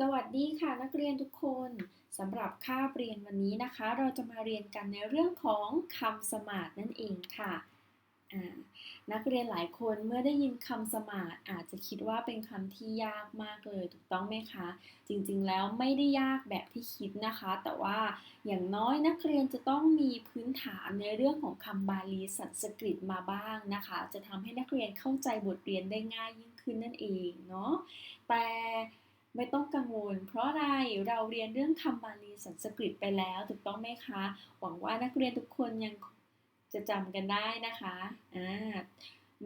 สวัสดีค่ะนักเรียนทุกคนสำหรับคาบเรียนวันนี้นะคะ เราจะมาเรียนกันในเรื่องของคำสมาร์ทนั่นเองค่ะนักเรียนหลายคนเมื่อได้ยินคำสมาร์ทอาจจะคิดว่าเป็นคำที่ยากมากเลยถูกต้องไหมคะ จริงๆแล้วไม่ได้ยากแบบที่คิดนะคะ แต่ว่าอย่างน้อยนักเรียนจะต้องมีพื้นฐานในเรื่องของคำบาลีสันสกฤตมาบ้างนะคะ จะทำให้นักเรียนเข้าใจบทเรียนได้ง่ายยิ่งขึ้นนั่นเองเนาะแต่ ไม่ต้องกังวล เพราะอะไรเราเรียนเรื่องคำบาลีสันสกฤตไปแล้วถูกต้องไหมคะ หวังว่านักเรียนทุกคนยังจะจำกันได้นะคะอ่า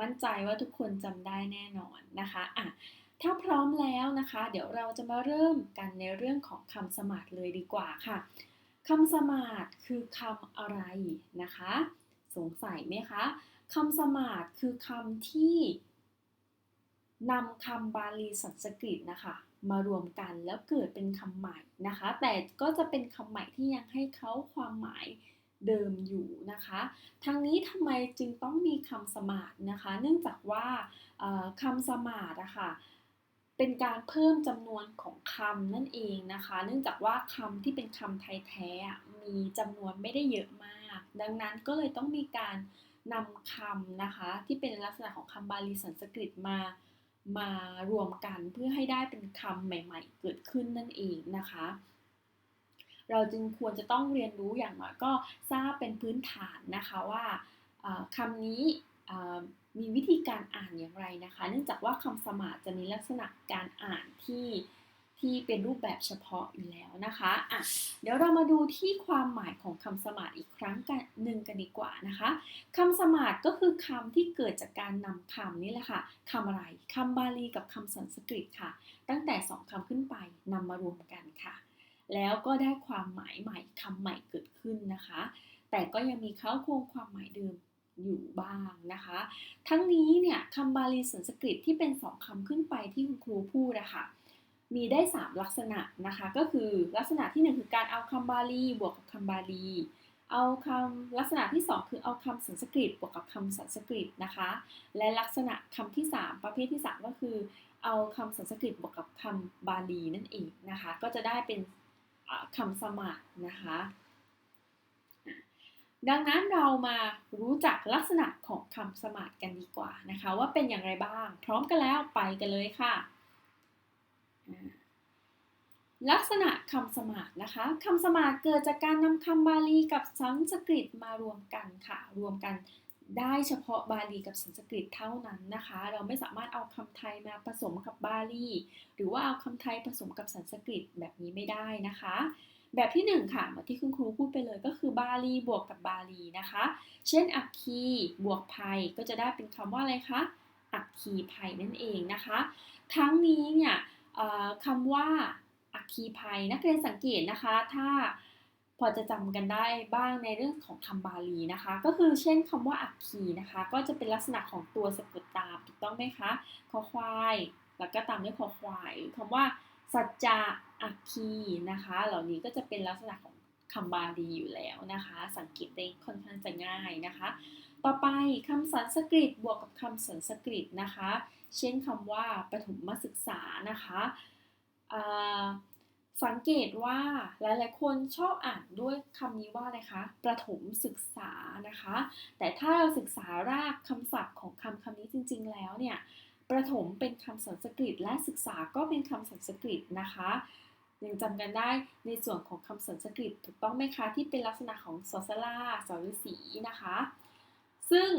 มั่นใจว่าทุกคนจำได้แน่นอนนะคะอะถ้าพร้อมแล้วนะคะ เดี๋ยวเราจะมาเริ่มกันในเรื่องของคำสมาร์ทเลยดีกว่าค่ะคำสมาร์ทคือคำอะไรนะคะ สงสัยไหมคะคำสมาร์ทคือคำที่นำคำบาลีสันสกฤตนะคะ มารวมกันแล้วเกิดเป็นคำใหม่นะคะ แต่ก็จะเป็นคำใหม่ที่ยังให้เขาความหมายเดิมอยู่นะคะ ทางนี้ทำไมจึงต้องมีคำสมาร์ทนะคะ เนื่องจากว่าคำสมาร์ทอะคะ่ะเป็นการเพิ่มจำนวนของคำนั่นเองนะคะ เนื่องจากว่าคำที่เป็นคำไทยแท้มีจำนวนไม่ได้เยอะมาก ดังนั้นก็เลยต้องมีการนำคำนะคะ ที่เป็นลักษณะของคำบาลีสันสกฤตมา มารวมกันเพื่อให้ได้เป็นคำใหม่ ๆ เกิดขึ้นนั่นเองนะคะ เราจึงควรจะต้องเรียนรู้อย่างน้อยก็ทราบเป็นพื้นฐานนะคะว่าคำนี้มีวิธีการอ่านอย่างไรนะคะ เนื่องจากว่าคำสมาจะมีลักษณะการอ่านที่ ที่เป็นรูปแบบเฉพาะอยู่แล้วนะคะอะเดี๋ยวเรามาดูที่ความหมายของคำสมาธิอีกครั้งกันหนึ่งกันดีกว่านะคะคำสมาธิก็คือคำที่เกิดจากการนำคำนี่แหละค่ะคำอะไรคำบาลีกับคำสันสกฤตค่ะ ตั้งแต่สองคำขึ้นไปนำมารวมกันค่ะ แล้วก็ได้ความหมายใหม่คำใหม่เกิดขึ้นนะคะ แต่ก็ยังมีเขาโครงความหมายเดิมอยู่บ้างนะคะ ทั้งนี้เนี่ยคำบาลีสันสกฤตที่เป็นสองคำขึ้นไปที่คุณครูพูดอะคะ มีได้ 3 ลักษณะนะคะ ก็คือลักษณะที่ 1 คือการเอาคำบาลีบวกกับคำบาลี เอาคำลักษณะที่ 2 คือเอาคำสันสกฤตบวกกับคำสันสกฤตนะคะ และลักษณะคำที่ 3 ประเภทที่ 3 ก็คือ เอาคำสันสกฤตบวกกับคำบาลีนั่นเองนะคะ ก็จะได้เป็นคำสมาร์นะคะดังนั้นเรามารู้จักลักษณะของคำสมาร์กันดีกว่านะคะ ว่าเป็นอย่างไรบ้าง พร้อมกันแล้วไปกันเลยค่ะ ลักษณะคำสมาร์นะคะคำสมาร์เกิดจากการนำคำบาลีกับสันสกฤตมารวมกันค่ะ รวมกันได้เฉพาะบาลีกับสันสกฤตเท่านั้นนะคะ เราไม่สามารถเอาคำไทยมาผสมกับบาลี หรือว่าเอาคำไทยผสมกับสันสกฤตแบบนี้ไม่ได้นะคะ แบบที่ 1 ค่ะเหมือนที่คุณครูพูดไปเลยก็คือบาลีบวกกับบาลีนะคะ เช่น อักคีบวกภัยก็จะได้เป็นคำว่าอะไรคะอักคีภัยนั่นเองนะคะ ทั้งนี้เนี่ยคำว่า คคีภัย นักเรียนสังเกตนะคะ ถ้าพอจะจำกันได้บ้างในเรื่องของคำบาลีนะคะ ก็คือเช่นคำว่าอักคีนะคะ ก็จะเป็นลักษณะของตัวสะกดตามถูกต้องไหมคะคอควาย แล้วก็ตามด้วยคอควายคำว่าสัจจะอักคีนะคะ เหล่านี้ก็จะเป็นลักษณะของคำบาลีอยู่แล้วนะคะ สังเกตได้ค่อนข้างจะง่ายนะคะ ต่อไปคำสันสกฤตบวกกับคำสันสกฤตนะคะ เช่นคำว่าปฐมศึกษานะคะ สังเกตว่าหลายๆ คนชอบอ่านด้วยคำนี้ว่าอะไรคะ ประถมศึกษานะคะ แต่ถ้าเราศึกษารากคำศัพท์ของคำคำนี้จริง ๆ แล้วเนี่ย ประถมเป็นคำสันสกฤตและศึกษาก็เป็นคำสันสกฤตนะคะยังจำกันได้ในส่วนของคำสันสกฤตถูกต้องไหมคะ ที่เป็นลักษณะของสอสลาสอฤษีนะคะ ซึ่ง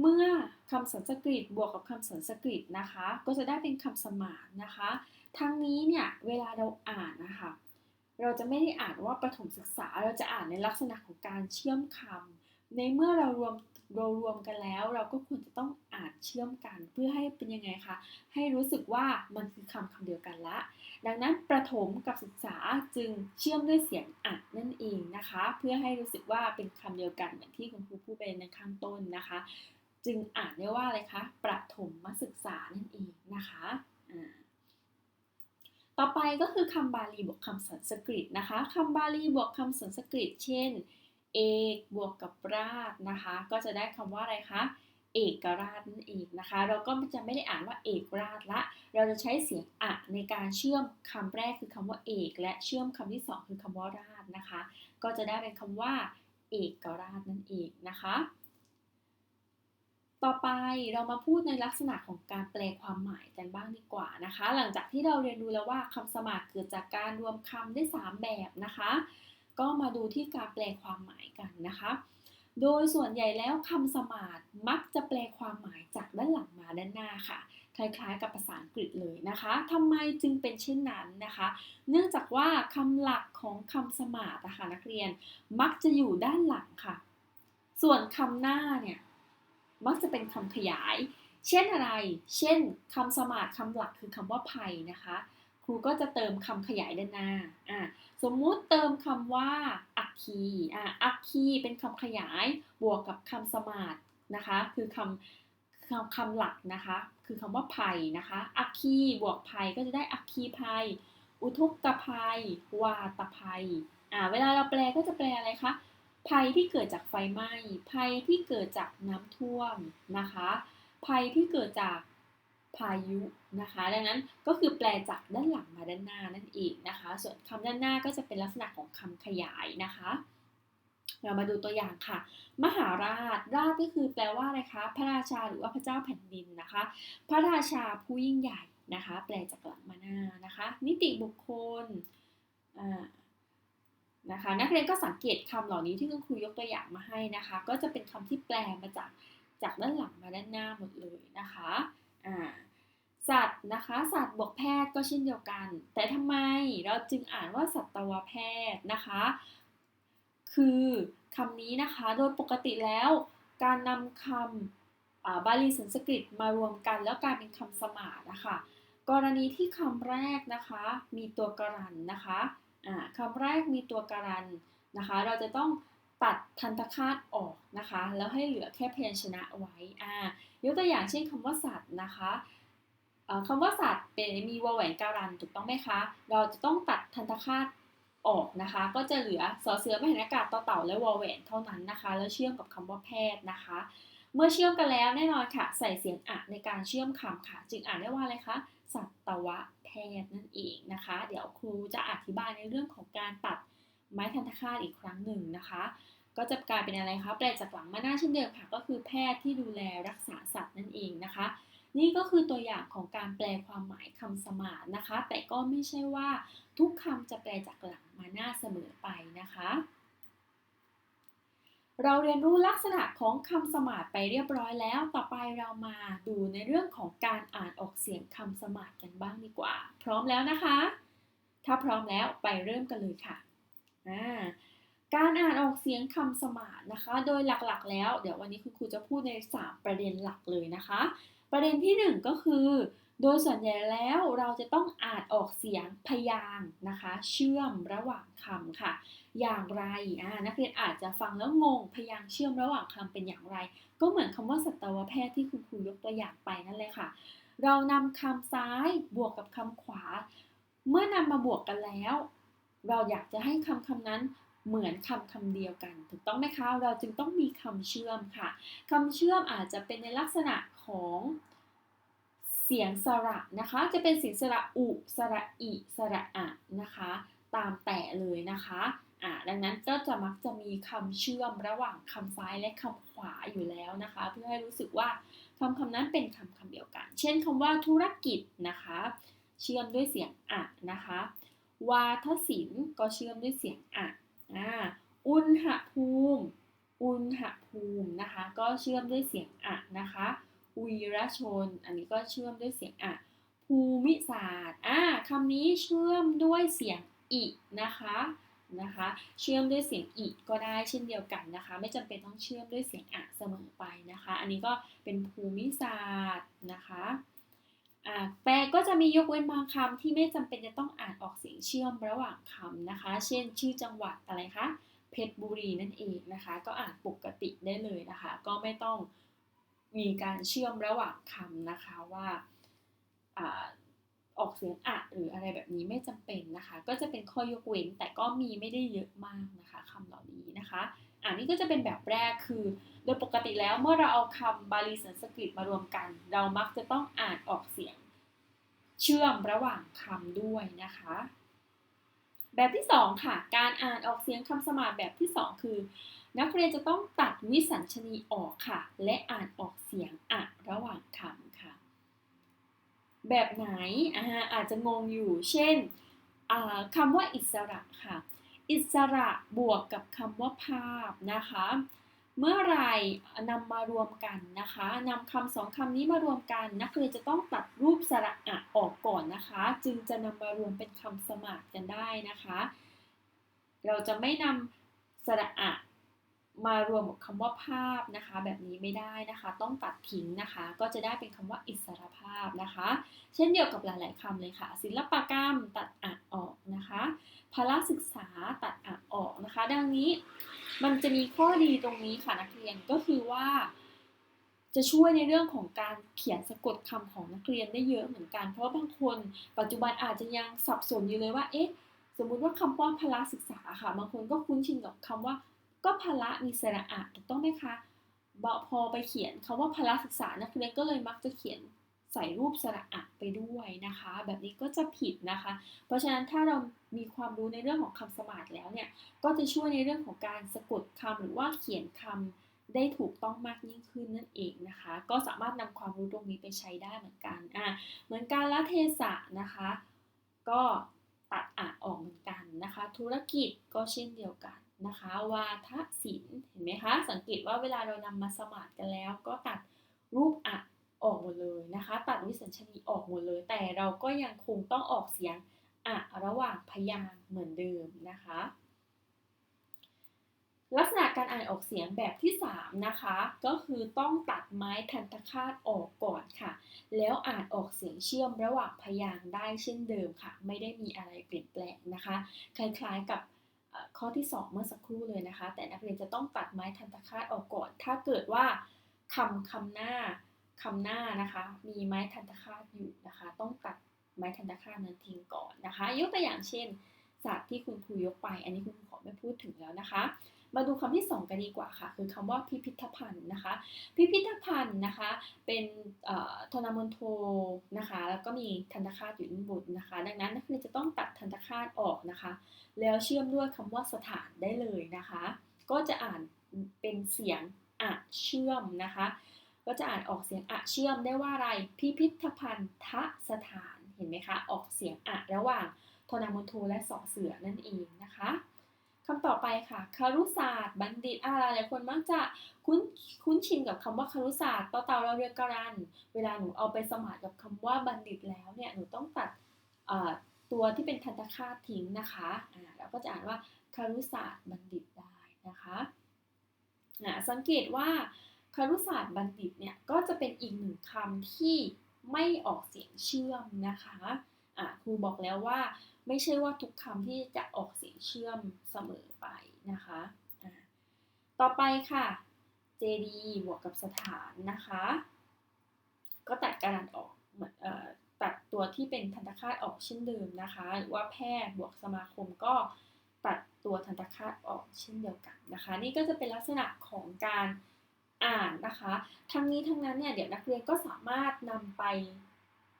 เมื่อคำสันสกฤตบวกกับคำสันสกฤตนะคะ ก็จะได้เป็นคำสมานนะคะ ทั้งนี้เนี่ยเวลาเราอ่านนะคะเราจะไม่ได้อ่านว่าประถมศึกษาเราจะอ่านในลักษณะของการเชื่อมคำในเมื่อเรารวมเรารวมกันแล้ว เราก็ควรจะต้องอ่านเชื่อมกัน เพื่อให้เป็นยังไงคะให้รู้สึกว่ามันคือคำคำเดียวกันละ ดังนั้นประถมกับศึกษาจึงเชื่อมด้วยเสียงอ่านนั่นเองนะคะ เพื่อให้รู้สึกว่าเป็นคำเดียวกันเหมือนที่คุณครูพูดไปในข้างต้นนะคะ จึงอ่านได้ว่าอะไรคะประถมมศึกษานั่นเองนะคะ ต่อไปก็คือคำบาลีบวกคำสันสกฤตนะคะคำบาลีบวกคำสันสกฤต เช่น เอกบวกกับราชนะคะ ก็จะได้คำว่าอะไรคะเอกราชนั่นเองนะคะ เราก็จะไม่ได้อ่านว่าเอกราชละ เราจะใช้เสียงอะในการเชื่อมคำแรกคือคำว่าเอก และเชื่อมคำที่สองคือคำว่าราชนะคะ ก็จะได้เป็นคำว่า เอกราชนั่นเองนะคะ ต่อไปเรามาพูดในลักษณะของการแปลความหมายกันบ้างดีกว่านะคะ หลังจากที่เราเรียนรู้แล้วว่าคำสมาร์ทเกิดจากการรวมคำได้ 3 แบบนะคะ ก็มาดูที่การแปลความหมายกันนะคะ โดยส่วนใหญ่แล้วคำสมาร์ทมักจะแปลความหมายจากด้านหลังมาด้านหน้าค่ะคล้ายๆกับภาษาอังกฤษเลยนะคะทำไมจึงเป็นเช่นนั้นนะคะ เนื่องจากว่าคำหลักของคำสมาร์ทนะคะนักเรียนมักจะอยู่ด้านหลังค่ะ ส่วนคำหน้าเนี่ย มักจะเป็นคำขยาย เช่นอะไร เช่นคำสมาร์ทคำหลักคือคำว่าภัยนะคะ ครูก็จะเติมคำขยายด้านหน้าอ่าสมมุติเติมคำว่าอักคีอ่าอักคีเป็นคำขยายบวกกับคำสมาร์ทนะคะ คือคำคำคำหลักนะคะ คือคำว่าภัยนะคะ อักคีบวกภัยก็จะได้อักคีภัย อุทกกภัย วาตภัยอ่าเวลาเราแปลก็จะแปลอะไรคะ ภัยที่เกิดจากไฟไหม้ ภัยที่เกิดจากน้ำท่วมนะคะ ภัยที่เกิดจากพายุนะคะ ดังนั้นก็คือแปลจากด้านหลังมาด้านหน้านั่นเองนะคะ ส่วนคำด้านหน้าก็จะเป็นลักษณะของคำขยายนะคะ เรามาดูตัวอย่างค่ะ มหาราช ราชก็คือแปลว่าอะไรคะ พระราชาหรือว่าพระเจ้าแผ่นดินนะคะ พระราชาผู้ยิ่งใหญ่นะคะ แปลจากหลังมาหน้านะคะ นิติบุคคล นะคะ นักเรียนก็สังเกตคำเหล่านี้ที่คุณครูยกตัวอย่างมาให้นะคะ ก็จะเป็นคำที่แปลมาจากจากด้านหลังมาด้านหน้าหมดเลยนะคะสัตว์นะคะ สัตว์บวกแพทย์ก็เช่นเดียวกัน แต่ทำไมเราจึงอ่านว่าสัตวแพทย์นะคะ คือคำนี้นะคะโดยปกติแล้ว การนำคำบาลีสันสกฤตมารวมกันแล้วกลายเป็นคำสมานะคะ กรณีที่คำแรกนะคะ มีตัวกรันนะคะ คำแรกมีตัวการันนะคะ เราจะต้องตัดทันตคาตออกนะคะ แล้วให้เหลือแค่พยัญชนะไว้อ่ายกตัวอย่างเช่นคำว่าสัตว์นะคะคำว่าสัตว์เป็นมีวแหวนการันถูกต้องไหมคะ เราจะต้องตัดทันตคาตออกนะคะ ก็จะเหลือสอเสือไม่เห็นอากาศต่อเต่าและวแหวนเท่านั้นนะคะ แล้วเชื่อมกับคำว่าแพทย์นะคะ เมื่อเชื่อมกันแล้วแน่นอนค่ะ ใส่เสียงอะในการเชื่อมคำค่ะ จึงอ่านได้ว่าอะไรคะ สัตวแพทย์นั่นเองนะคะ เดี๋ยวครูจะอธิบายในเรื่องของการตัดไม้ทันตคาตอีกครั้งหนึ่งนะคะ ก็จะกลายเป็นอะไรคะแปลจากหลังมาหน้าเช่นเดิมค่ะก็คือแพทย์ที่ดูแลรักษาสัตว์นั่นเองนะคะ นี่ก็คือตัวอย่างของการแปลความหมายคำสมานนะคะ แต่ก็ไม่ใช่ว่าทุกคำจะแปลจากหลังมาหน้าเสมอไปนะคะ เราเรียนรู้ลักษณะของคำสมาร์ไปเรียบร้อยแล้ว ต่อไปเรามาดูในเรื่องของการอ่านออกเสียงคำสมาร์กันบ้างดีกว่า พร้อมแล้วนะคะ ถ้าพร้อมแล้วไปเริ่มกันเลยค่ะการอ่านออกเสียงคำสมานนะคะ โดยหลักๆ แล้ว เดี๋ยววันนี้คุณครูจะพูดใน 3 ประเด็นหลักเลยนะคะ ประเด็นที่ 1 ก็คือ โดยส่วนใหญ่แล้วเราจะต้องอ่านออกเสียงพยางนะคะ เชื่อมระหว่างคำค่ะ อย่างไรอ่านักเรียนอาจจะฟังแล้วงงพยางเชื่อมระหว่างคำเป็นอย่างไร ก็เหมือนคำว่าสัตวแพทย์ที่คุณครูยกตัวอย่างไปนั่นเลยค่ะ เรานำคำซ้ายบวกกับคำขวา เมื่อนำมาบวกกันแล้ว เราอยากจะให้คำคำนั้นเหมือนคำคำเดียวกัน ถูกต้องไหมคะ เราจึงต้องมีคำเชื่อมค่ะคำเชื่อมอาจจะเป็นในลักษณะของเสียงสระนะคะ จะเป็นเสียงสระอุ สระอิ สระอะนะคะ ตามแต่เลยนะคะ อ่าดังนั้นก็จะมักจะมีคำเชื่อมระหว่างคำซ้ายและคำขวาอยู่แล้วนะคะ เพื่อให้รู้สึกว่าคำคำนั้นเป็นคำคำเดียวกัน เช่นคำว่าธุรกิจนะคะ เชื่อมด้วยเสียงอะนะคะ วาทศิลป์ก็เชื่อมด้วยเสียงอะอุณหภูมิ อุณหภูมินะคะ ก็เชื่อมด้วยเสียงอะนะคะวีรชน อันนี้ก็เชื่อมด้วยเสียงอะภูมิศาสตร์อ่าคำนี้เชื่อมด้วยเสียงอินะคะ นะคะ เชื่อมด้วยเสียงอิก็ได้เช่นเดียวกันนะคะ ไม่จำเป็นต้องเชื่อมด้วยเสียงอะเสมอไปนะคะ อันนี้ก็เป็นภูมิศาสตร์นะคะแต่ก็จะมียกเว้นบางคำที่ไม่จำเป็นจะต้องอ่านออกเสียงเชื่อมระหว่างคำนะคะ เช่น ชื่อจังหวัดอะไรคะ เพชรบุรีนั่นเองนะคะ ก็อ่านปกติได้เลยนะคะ ก็ไม่ต้องมีการเชื่อมระหว่างคำนะคะว่า ออกเสียงอะหรืออะไรแบบนี้ไม่จำเป็นนะคะ ก็จะเป็นข้อยกเว้นแต่ก็มีไม่ได้เยอะมากนะคะคำเหล่านี้นะคะอันนี้ก็จะเป็นแบบแรกคือ โดยปกติแล้วเมื่อเราเอาคำบาลีสันสกฤตมารวมกัน เรามักจะต้องอ่านออกเสียงเชื่อมระหว่างคำด้วยนะคะ แบบที่ 2 ค่ะ การอ่านออกเสียงคำสมาธิแบบที่ 2 คือ นักเรียนจะต้องตัดวิสัญชนีออกค่ะ และอ่านออกเสียงอะระหว่างคำค่ะ แบบไหนอาอาจจะงงอยู่ เช่นคำว่าอิสระค่ะ อิสระบวกกับคำว่าภาพนะคะ เมื่อไรนำมารวมกันนะคะนำคำสองคำนี้มารวมกัน นักเรียนจะต้องตัดรูปสระอะออกก่อนนะคะ จึงจะนำมารวมเป็นคำสมาธิกันได้นะคะ เราจะไม่นำสระอะ มารวมกับคำว่าภาพนะคะ แบบนี้ไม่ได้นะคะ ต้องตัดทิ้งนะคะ ก็จะได้เป็นคำว่าอิสรภาพนะคะ เช่นเดียวกับหลาย ๆคำเลยค่ะ ศิลปกรรมตัดอะออกนะคะพละศึกษาตัดอะออกนะคะ ดังนี้มันจะมีข้อดีตรงนี้ค่ะนักเรียนก็คือว่าจะช่วยในเรื่องของการเขียนสะกดคำของนักเรียนได้เยอะเหมือนกัน เพราะบางคนปัจจุบันอาจจะยังสับสนอยู่เลยว่า เอ๊ะ สมมุติว่าคำว่าพละศึกษาค่ะ บางคนก็คุ้นชินกับคำว่า ก็พละมีสระอะถูกต้องไหมคะพอไปเขียนคาว่าพละศึกษานักเรียนก็เลยมักจะเขียนใส่รูปสระอะไปด้วยนะคะ แบบนี้ก็จะผิดนะคะ เพราะฉะนั้นถ้าเรามีความรู้ในเรื่องของคำสมาธิแล้วเนี่ย ก็จะช่วยในเรื่องของการสะกดคำหรือว่าเขียนคำได้ถูกต้องมากยิ่งขึ้นนั่นเองนะคะ ก็สามารถนำความรู้ตรงนี้ไปใช้ได้เหมือนกันอะเหมือนการละเทศะนะคะ ก็ตัดอะออกเหมือนกันนะคะ ธุรกิจก็เช่นเดียวกัน นะคะ วาทศิลป์เห็นไหมคะ สังเกตว่าเวลาเรานำมาสมาร์ทกันแล้ว ก็ตัดรูปอะออกหมดเลยนะคะ ตัดวิสัญชนีออกหมดเลย แต่เราก็ยังคงต้องออกเสียงอะระหว่างพยางเหมือนเดิมนะคะ ลักษณะการอ่านออกเสียงแบบที่ 3 นะคะ ก็คือต้องตัดไม้ทันตคาตออกก่อนค่ะ แล้วอ่านออกเสียงเชื่อมระหว่างพยางได้เช่นเดิมค่ะ ไม่ได้มีอะไรเปลี่ยนแปลงนะคะ คล้ายๆกับ ข้อที่ 2 เมื่อสักครู่เลยนะคะ แต่นักเรียนจะต้องตัดไม้ทันตคาตออกก่อน ถ้าเกิดว่าคำคำหน้าคำหน้านะคะ มีไม้ทันตคาตอยู่นะคะ ต้องตัดไม้ทันตคาตนั้นทิ้งก่อนนะคะ ยกตัวอย่างเช่นสัตว์ที่คุณครูยกไป อันนี้คุณครูขอไม่พูดถึงแล้วนะคะ มาดูคำที่ 2 กันดีกว่าค่ะ คือคำว่าพิพิธภัณฑ์นะคะ พิพิธภัณฑ์นะคะ เป็นทนามนโทนะคะ แล้วก็มีทันตคาตอยู่ด้านบนนะคะ ดังนั้นนักเรียนจะต้องตัดทันตคาตออกนะคะ แล้วเชื่อมด้วยคำว่าสถานได้เลยนะคะ ก็จะอ่านเป็นเสียงอะเชื่อมนะคะ ก็จะอ่านออกเสียงอะเชื่อมได้ว่าอะไร พิพิธภัณฑ์ทสถาน เห็นไหมคะ ออกเสียงอะระหว่างทนามนโทและสอเสือนั่นเองนะคะ คำต่อไปค่ะคารุศาสตร์ บัณฑิตอะไรหลายคนมักจะคุ้นคุ้นชินกับคำว่าคารุศาสตร์ต่อเต่าเราเรียกกรัน เวลาหนูเอาไปสมัครกับคำว่าบัณฑิตแล้วเนี่ยหนูต้องตัดตัวที่เป็นทันตคาตทิ้งนะคะอ่าเราก็จะอ่านว่าคารุศาสตร์บัณฑิตได้นะคะอ่าสังเกตว่าคารุศาสตร์บัณฑิตเนี่ยก็จะเป็นอีกหนึ่งคำที่ไม่ออกเสียงเชื่อมนะคะอ่าครูบอกแล้วว่า ไม่ใช่ว่าทุกคำที่จะออกเสียงเชื่อมเสมอไปนะคะต่อไปค่ะ JD บวกกับสถานนะคะ ก็ตัดการออกเหมือนตัดตัวที่เป็นทันตคาตออกเช่นเดิมนะคะ หรือว่าแพทย์บวกสมาคมก็ตัดตัวทันตคาตออกเช่นเดียวกันนะคะ นี่ก็จะเป็นลักษณะของการอ่านนะคะ ทั้งนี้ทั้งนั้นเนี่ยเดี๋ยวนักเรียนก็สามารถนำไป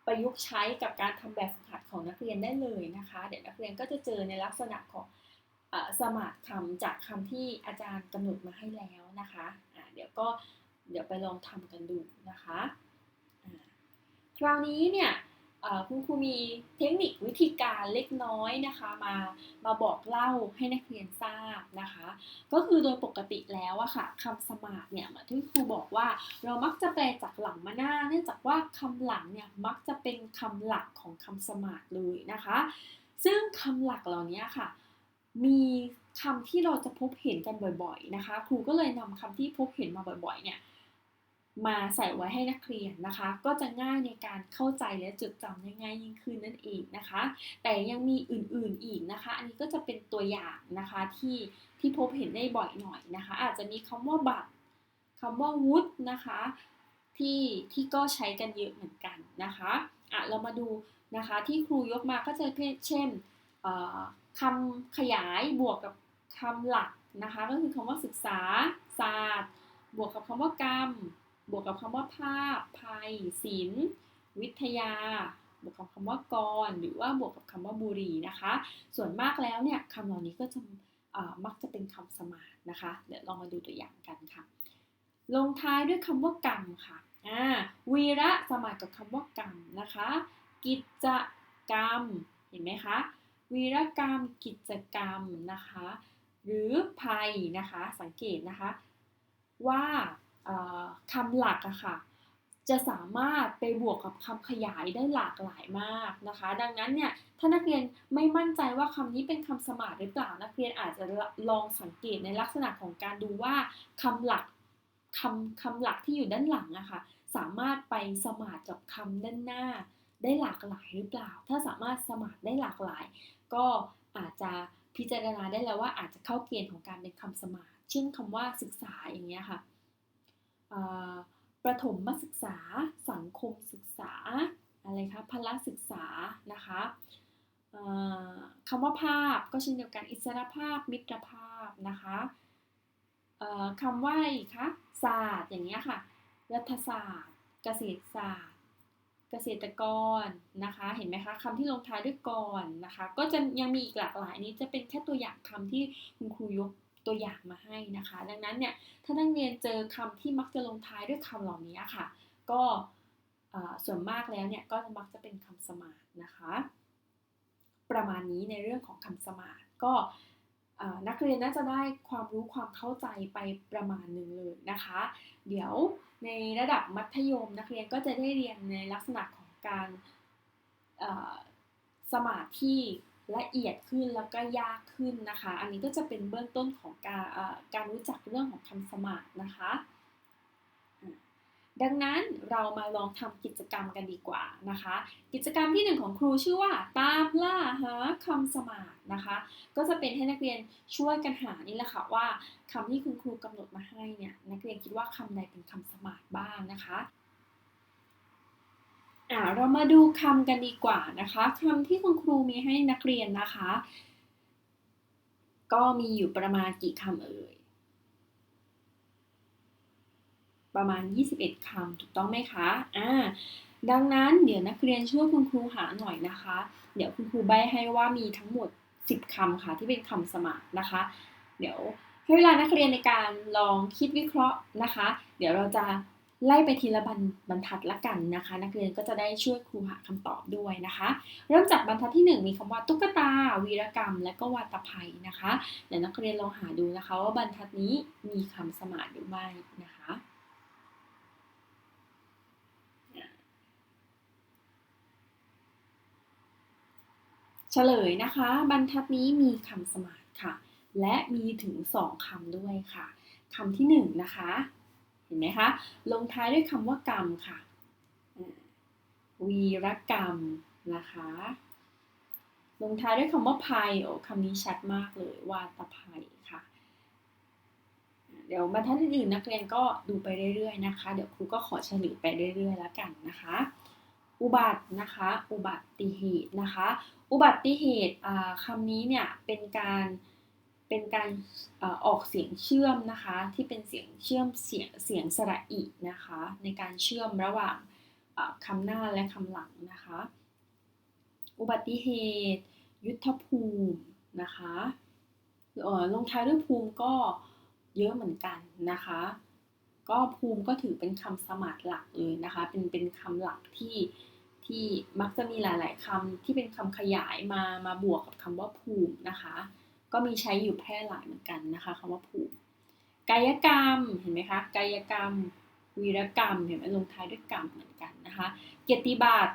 ประยุกต์ใช้กับการทำแบบฝึกหัดของนักเรียนได้เลยนะคะ เดี๋ยวนักเรียนก็จะเจอในลักษณะของสมาร์ทคำจากคำที่อาจารย์กำหนดมาให้แล้วนะคะะเดี๋ยวก็เดี๋ยวไปลองทำกันดูนะคะ คราวนี้เนี่ย คุณครูมีเทคนิควิธีการเล็กน้อยนะคะมามาบอกเล่าให้นักเรียนทราบนะคะ ก็คือโดยปกติแล้วอะค่ะคำสมาร์ทเนี่ยเหมือนที่ครูบอกว่า เรามักจะแปลจากหลังมาหน้า เนื่องจากว่าคำหลังเนี่ยมักจะเป็นคำหลักของคำสมาร์ทเลยนะคะ ซึ่งคำหลักเหล่านี้ค่ะ มีคำที่เราจะพบเห็นกันบ่อย ๆนะคะ ครูก็เลยนำคำที่พบเห็นมาบ่อยๆเนี่ย มาใส่ไว้ให้นักเรียนนะคะ ก็จะง่ายในการเข้าใจและจดจำได้ง่ายยิ่งขึ้นนั่นเองนะคะ แต่ยังมีอื่นๆอีกนะคะ อันนี้ก็จะเป็นตัวอย่างนะคะที่ที่พบเห็นได้บ่อยหน่อยนะคะ อาจจะมีคำว่าบัตรคำว่าวุฒินะคะที่ที่ก็ใช้กันเยอะเหมือนกันนะคะอะเรามาดูนะคะที่ครูยกมาก็จะเช่นคำขยายบวกกับคำหลักนะคะ ก็คือคำว่าศึกษาศาสตร์ บวกกับคำว่ากรรม บวกกับคำว่าภาพ ภัยศิลป์วิทยา บวกกับคำว่ากร หรือว่าบวกกับคำว่าบุรีนะคะ ส่วนมากแล้วเนี่ยคำเหล่านี้ก็จะมักจะเป็นคำสมาร์ทนะคะ เดี๋ยวลองมาดูตัวอย่างกันค่ะ ลงท้ายด้วยคำว่ากรรมค่ะอ่าวีระสมาร์ทกับคำว่ากรรมนะคะ กิจกรรม เห็นไหมคะ วีรกรรม กิจกรรมนะคะ หรือภัยนะคะ สังเกตนะคะ ว่า คำหลักอะค่ะ จะสามารถไปบวกกับคำขยายได้หลากหลายมากนะคะ ดังนั้นเนี่ยถ้านักเรียนไม่มั่นใจว่าคำนี้เป็นคำสมาร์ทหรือเปล่านักเรียนอาจจะลองสังเกตในลักษณะของการดูว่าคำหลักคำคำหลักที่อยู่ด้านหลังอะค่ะสามารถไปสมาร์ทกับคำด้านหน้า ได้หลากหลายหรือเปล่า ถ้าสามารถสมาร์ทได้หลากหลาย ก็อาจจะพิจารณาได้แล้วว่าอาจจะเข้าเกณฑ์ของการเป็นคำสมาร์ทเช่นคำว่าศึกษาอย่างเงี้ยค่ะ ประถมมศึกษา สังคมศึกษา อะไรคะพละศึกษานะคะคำว่าภาพก็เช่นเดียวกันอิสรภาพมิตรภาพนะคะคำว่าอะไรอีกคะศาสตร์อย่างเงี้ยค่ะ รัฐศาสตร์ เกษตรศาสตร์ เกษตรกรนะคะ เห็นไหมคะคำที่ลงท้ายด้วยกรนะคะ ก็จะยังมีอีกหลากหลายนี้จะเป็นแค่ตัวอย่างคำที่คุณครูยก ตัวอย่างมาให้นะคะ ดังนั้นเนี่ยถ้านักเรียนเจอคำที่มักจะลงท้ายด้วยคำเหล่านี้ค่ะ ก็ส่วนมากแล้วเนี่ยก็มักจะเป็นคำสมาร์ทนะคะ ประมาณนี้ในเรื่องของคำสมาร์ทก็นักเรียนน่าจะได้ความรู้ความเข้าใจไปประมาณหนึ่งเลยนะคะ เดี๋ยวในระดับมัธยมนักเรียนก็จะได้เรียนในลักษณะของการสมาธิ ละเอียดขึ้นแล้วก็ยากขึ้นนะคะ อันนี้ก็จะเป็นเบื้องต้นของการการรู้จักเรื่องของคำสมาธินะคะ ดังนั้นเรามาลองทำกิจกรรมกันดีกว่านะคะ กิจกรรมที่หนึ่งของครูชื่อว่า ตามล่าหาคำสมาร์ทนะคะ ก็จะเป็นให้นักเรียนช่วยกันหานี่แหละค่ะว่าคำที่คุณครูกำหนดมาให้เนี่ยนักเรียนคิดว่าคำใดเป็นคำสมาร์ทบ้างนะคะ อ่าเรามาดูคำกันดีกว่านะคะคำที่คุณครูมีให้นักเรียนนะคะ ก็มีอยู่ประมาณกี่คำเอ่ย ประมาณ 21คำถูกต้องไหมคะอ่าดังนั้นเดี๋ยวนักเรียนช่วยคุณครูหาหน่อยนะคะ เดี๋ยวคุณครูใบให้ว่ามีทั้งหมด 10คำค่ะที่เป็นคำสมาร์ทนะคะ เดี๋ยวให้เวลานักเรียนในการลองคิดวิเคราะห์นะคะ เดี๋ยวเราจะ ไล่ไปทีละบรรบรรทัดละกันนะคะ นักเรียนก็จะได้ช่วยครูหาคำตอบด้วยนะคะ เริ่มจากบรรทัดที่ 1 มีคำว่าตุ๊กตา วีรกรรม และก็วาตภัยนะคะเดี๋ยวนักเรียนลองหาดูนะคะ ว่าบรรทัดนี้มีคำสมาร์ทหรือไม่นะคะเฉลยนะคะ บรรทัดนี้มีคำสมาร์ทค่ะ และมีถึง 2คำด้วยค่ะคำที่ 1 นะคะ เห็นไหมคะ ลงท้ายด้วยคำว่ากรรมค่ะ วีรกรรมนะคะ ลงท้ายด้วยคำว่าภัยโอ้คำนี้ชัดมากเลย วาตภัยค่ะ เดี๋ยวบรรทัดอื่นนักเรียนก็ดูไปเรื่อยๆนะคะ เดี๋ยวครูก็ขอเฉลยไปเรื่อยๆแล้วกันนะคะ อุบัตินะคะ อุบัติเหตุนะคะ อุบัติเหตุคำนี้เนี่ยเป็นการเเป็นการออกเสียงเชื่อมนะคะ ที่เป็นเสียงเชื่อมเสียงเสียงสระอีนะคะ ในการเชื่อมระหว่างคำหน้าและคำหลังนะคะ อุบัติเหตุ ยุทธภูมินะคะลงท้ายด้วยภูมิก็เยอะเหมือนกันนะคะ ก็ภูมิก็ถือเป็นคำสมาร์หลักเลยนะคะ เป็นเป็นคำหลักที่ที่มักจะมีหลาย ๆคำที่เป็นคำขยายมามาบวกกับคำว่าภูมินะคะ ก็มีใช้อยู่แพร่หลายเหมือนกันนะคะคำว่าภูมิกายกรรมเห็นไหมคะกายกรรม วีรกรรมเห็นไหมลงท้ายด้วยกรรมเหมือนกันนะคะ เกียรติบัตร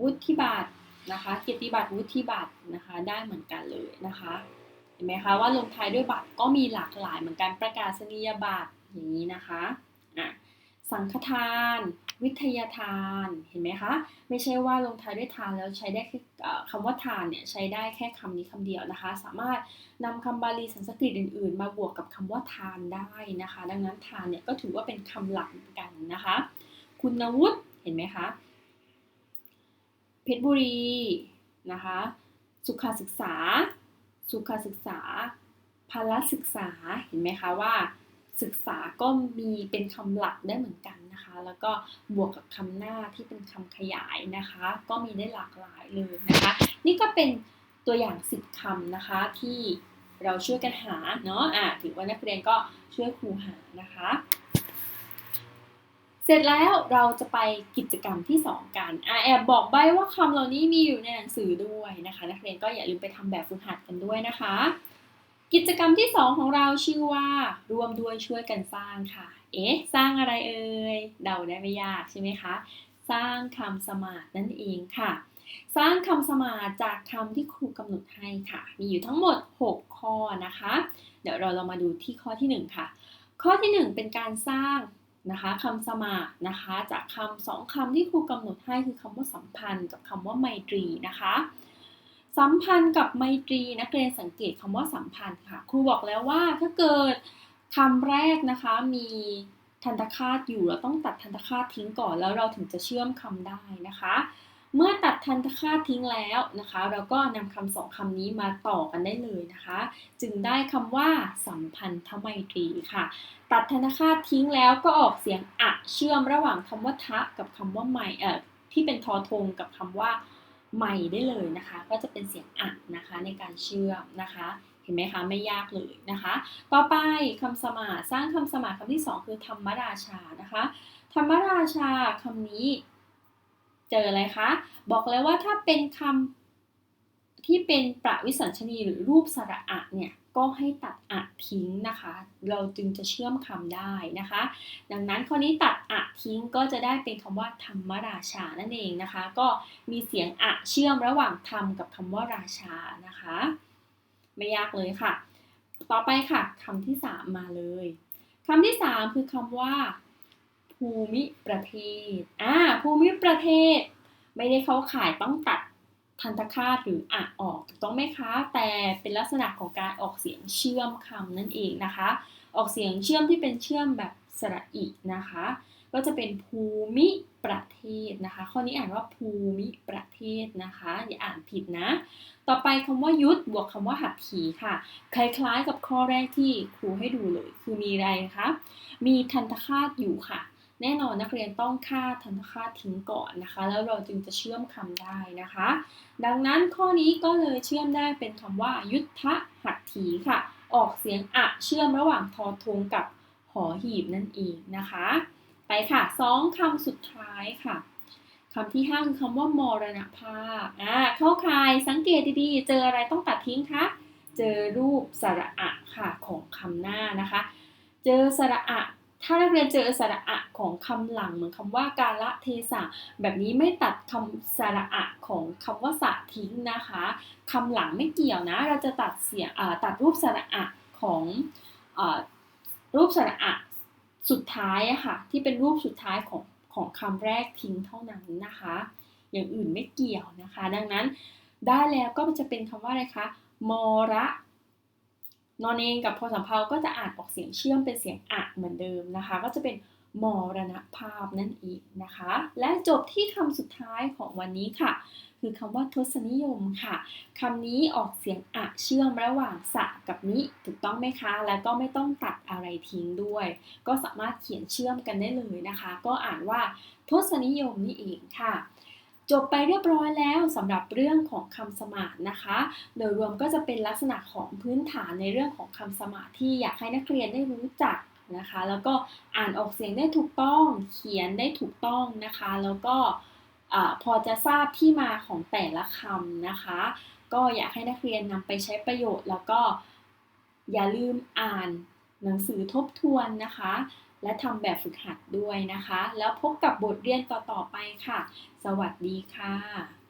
วุฒิบัตรนะคะเกียรติบัตรวุฒิบัตรนะคะได้เหมือนกันเลยนะคะเห็นไหมคะว่าลงท้ายด้วยบัตรก็มีหลากหลายเหมือนกันประกาศนียบัตรอย่างนี้นะคะอะสังฆทาน วิทยาทานเห็นไหมคะ ไม่ใช่ว่าลงท้ายด้วยทานแล้วใช้ได้แค่คำว่าทานเนี่ยใช้ได้แค่คำนี้คำเดียวนะคะ สามารถนำคำบาลีสันสกฤตอื่น ๆ มาบวกกับคำว่าทานได้นะคะ ดังนั้นทานเนี่ยก็ถือว่าเป็นคำหลักเหมือนกันนะคะ คุณวุฒิเห็นไหมคะเพชรบุรีนะคะ สุขศึกษา สุขศึกษาพละศึกษาเห็นไหมคะว่า ศึกษาก็มีเป็นคำหลักได้เหมือนกัน นะคะ แล้วก็บวกกับคำหน้าที่เป็นคำขยายนะคะ ก็มีได้หลากหลายเลยนะคะ นี่ก็เป็นตัวอย่าง 10คำนะคะที่เราช่วยกันหาเนาะอะถือว่านักเรียนก็ช่วยครูหานะคะ เสร็จแล้วเราจะไปกิจกรรมที่ 2 กันอะแอบบอกใบว่าคำเหล่านี้มีอยู่ในหนังสือด้วยนะคะ นักเรียนก็อย่าลืมไปทำแบบฝึกหัดกันด้วยนะคะ กิจกรรมที่ 2 ของเราชื่อว่า รวมด้วยช่วยกันสร้างค่ะ เอ๊ะ สร้างอะไรเอ่ย เดาได้ไม่ยากใช่ไหมคะ สร้างคำสมาธินั่นเองค่ะ สร้างคำสมาธิจากคำที่ครูกำหนดให้ค่ะ มีอยู่ทั้งหมด 6 ข้อนะคะ เดี๋ยวเราเรามาดูที่ข้อที่ 1 ค่ะ ข้อที่ 1 เป็นการสร้างนะคะคำสมาธินะคะ จากคำสองคำที่ครูกำหนดให้คือคำว่าสัมพันธ์กับคำว่าไมตรีนะคะสัมพันธ์กับไมตรีนักเรียนสังเกตคำว่าสัมพันธ์ค่ะ ครูบอกแล้วว่าถ้าเกิด คำแรกนะคะมีทันตคาตอยู่เราต้องตัดทันตคาตทิ้งก่อนแล้วเราถึงจะเชื่อมคำได้นะคะ เมื่อตัดทันตคาตทิ้งแล้วนะคะ เราก็นำคำสองคำนี้มาต่อกันได้เลยนะคะ จึงได้คำว่าสัมพันธไมตรีค่ะ ตัดทันตคาตทิ้งแล้วก็ออกเสียงอะเชื่อมระหว่างคำว่าทะกับคำว่าไม่เอ่อที่เป็นทอทงกับคำว่าไม่ได้เลยนะคะ ก็จะเป็นเสียงอะนะคะในการเชื่อมนะคะ เห็นไหมคะไม่ยากเลยนะคะ ต่อไปคำสมาสร้างคำสมาคำที่สองคือธรรมราชานะคะธรรมราชาคำนี้เจออะไรคะ บอกแล้วว่าถ้าเป็นคำที่เป็นประวิสัญชนีหรือรูปสระอะเนี่ยก็ให้ตัดอะทิ้งนะคะ เราจึงจะเชื่อมคำได้นะคะ ดังนั้นข้อนี้ตัดอะทิ้งก็จะได้เป็นคำว่าธรรมราชานั่นเองนะคะ ก็มีเสียงอะเชื่อมระหว่างธรรมกับคำว่าราชานะคะ ไม่ยากเลยค่ะ ต่อไปค่ะคำที่ 3 มาเลยคำที่ 3 คือคำว่า ภูมิประเทศอ่าภูมิประเทศ ไม่ได้เข้าข่ายต้องตัดทันตคาตหรืออะออกถูกต้องไหมคะ แต่เป็นลักษณะของการออกเสียงเชื่อมคำนั่นเองนะคะ ออกเสียงเชื่อมที่เป็นเชื่อมแบบสระอินะคะ ก็จะเป็นภูมิประเทศนะคะ ข้อนี้อ่านว่าภูมิประเทศนะคะ อย่าอ่านผิดนะ ต่อไปคำว่ายุทธบวกคำว่าหัตถีค่ะ คล้ายๆกับข้อแรกที่ครูให้ดูเลย คือมีอะไรคะ มีทันตคาตอยู่ค่ะ แน่นอนนักเรียนต้องฆ่าทันตคาตทิ้งก่อนนะคะ แล้วเราจึงจะเชื่อมคำได้นะคะ ดังนั้นข้อนี้ก็เลยเชื่อมได้เป็นคำว่า ยุทธหัตถีค่ะ ออกเสียงอะเชื่อมระหว่างทอทงกับหอหีบนั่นเองนะคะ ไปค่ะสองคำสุดท้ายค่ะคำที่ห้าคือคำว่ามรณภาพอ่าเข้าคายสังเกตดีๆ เจออะไรต้องตัดทิ้งคะเจอรูปสระอะค่ะของคำหน้านะคะ เจอสระอะถ้านักเรียนเจอสระอะของคำหลังเหมือนคำว่ากาละเทศะแบบนี้ไม่ตัดคำสระอะของคำว่าสะทิ้งนะคะคำหลังไม่เกี่ยวนะ เราจะตัดเสียงตัดรูปสระอะของอรูปสระอะ สุดท้ายอะค่ะ ที่เป็นรูปสุดท้ายของของคำแรกทิ้งเท่านั้นนะคะ อย่างอื่นไม่เกี่ยวนะคะ ดังนั้นได้แล้วก็จะเป็นคำว่าอะไรคะมระนอนเองกับพอสัมเพาก็จะอ่านออกเสียงเชื่อมเป็นเสียงอะเหมือนเดิมนะคะ ก็จะเป็น มรณภาพนั่นเองนะคะ และจบที่คำสุดท้ายของวันนี้ค่ะ คือคำว่าทศนิยมค่ะคำนี้ออกเสียงอะเชื่อมระหว่างสะกับนิถูกต้องไหมคะ แล้วก็ไม่ต้องตัดอะไรทิ้งด้วย ก็สามารถเขียนเชื่อมกันได้เลยนะคะ ก็อ่านว่าทศนิยมนี่เองค่ะจบไปเรียบร้อยแล้วสำหรับเรื่องของคำสมาธินะคะ โดยรวมก็จะเป็นลักษณะของพื้นฐานในเรื่องของคำสมาธิที่อยากให้นักเรียนได้รู้จัก นะคะ แล้วก็อ่านออกเสียงได้ถูกต้อง เขียนได้ถูกต้องนะคะ แล้วก็พอจะทราบที่มาของแต่ละคำนะคะ ก็อยากให้นักเรียนนำไปใช้ประโยชน์แล้วก็อย่าลืมอ่านหนังสือทบทวนนะคะ และทำแบบฝึกหัดด้วยนะคะ แล้วพบกับบทเรียนต่อๆไปค่ะ สวัสดีค่ะ